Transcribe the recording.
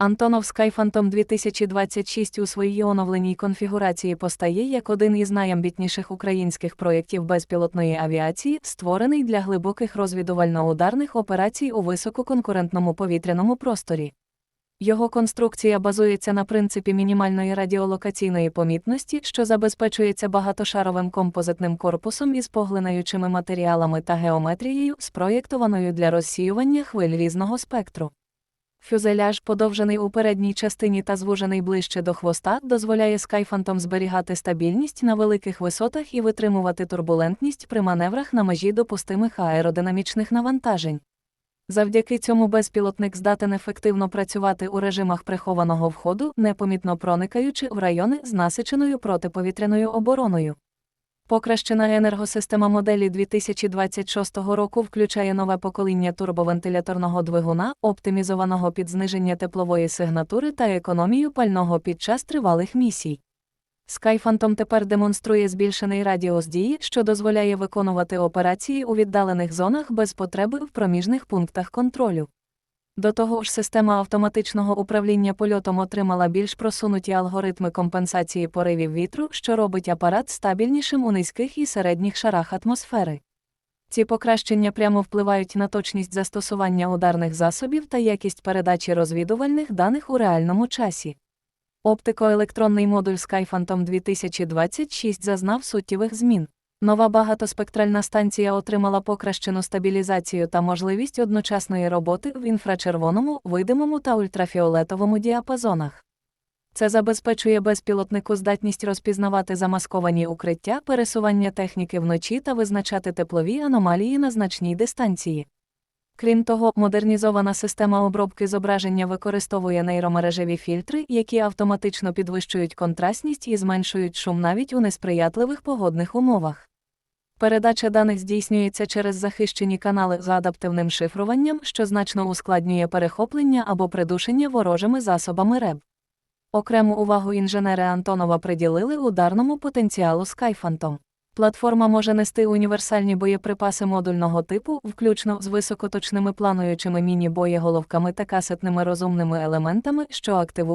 Антонов Skyphantom 2026 у своїй оновленій конфігурації постає як один із найамбітніших українських проєктів безпілотної авіації, створений для глибоких розвідувально-ударних операцій у висококонкурентному повітряному просторі. Його конструкція базується на принципі мінімальної радіолокаційної помітності, що забезпечується багатошаровим композитним корпусом із поглинаючими матеріалами та геометрією, спроєктованою для розсіювання хвиль різного спектру. Фюзеляж, подовжений у передній частині та звужений ближче до хвоста, дозволяє Skyphantom зберігати стабільність на великих висотах і витримувати турбулентність при маневрах на межі допустимих аеродинамічних навантажень. Завдяки цьому безпілотник здатен ефективно працювати у режимах прихованого входу, непомітно проникаючи в райони з насиченою протиповітряною обороною. Покращена енергосистема моделі 2026 року включає нове покоління турбовентиляторного двигуна, оптимізованого під зниження теплової сигнатури та економію пального під час тривалих місій. Skyphantom тепер демонструє збільшений радіус дії, що дозволяє виконувати операції у віддалених зонах без потреби в проміжних пунктах контролю. До того ж, система автоматичного управління польотом отримала більш просунуті алгоритми компенсації поривів вітру, що робить апарат стабільнішим у низьких і середніх шарах атмосфери. Ці покращення прямо впливають на точність застосування ударних засобів та якість передачі розвідувальних даних у реальному часі. Оптикоелектронний модуль Skyphantom 2026 зазнав суттєвих змін. Нова багатоспектральна станція отримала покращену стабілізацію та можливість одночасної роботи в інфрачервоному, видимому та ультрафіолетовому діапазонах. Це забезпечує безпілотнику здатність розпізнавати замасковані укриття, пересування техніки вночі та визначати теплові аномалії на значній дистанції. Крім того, модернізована система обробки зображення використовує нейромережеві фільтри, які автоматично підвищують контрастність і зменшують шум навіть у несприятливих погодних умовах. Передача даних здійснюється через захищені канали з адаптивним шифруванням, що значно ускладнює перехоплення або придушення ворожими засобами РЕБ. Окрему увагу інженери Антонова приділили ударному потенціалу Skyphantom. Платформа може нести універсальні боєприпаси модульного типу, включно з високоточними плануючими міні-боєголовками та касетними розумними елементами, що активують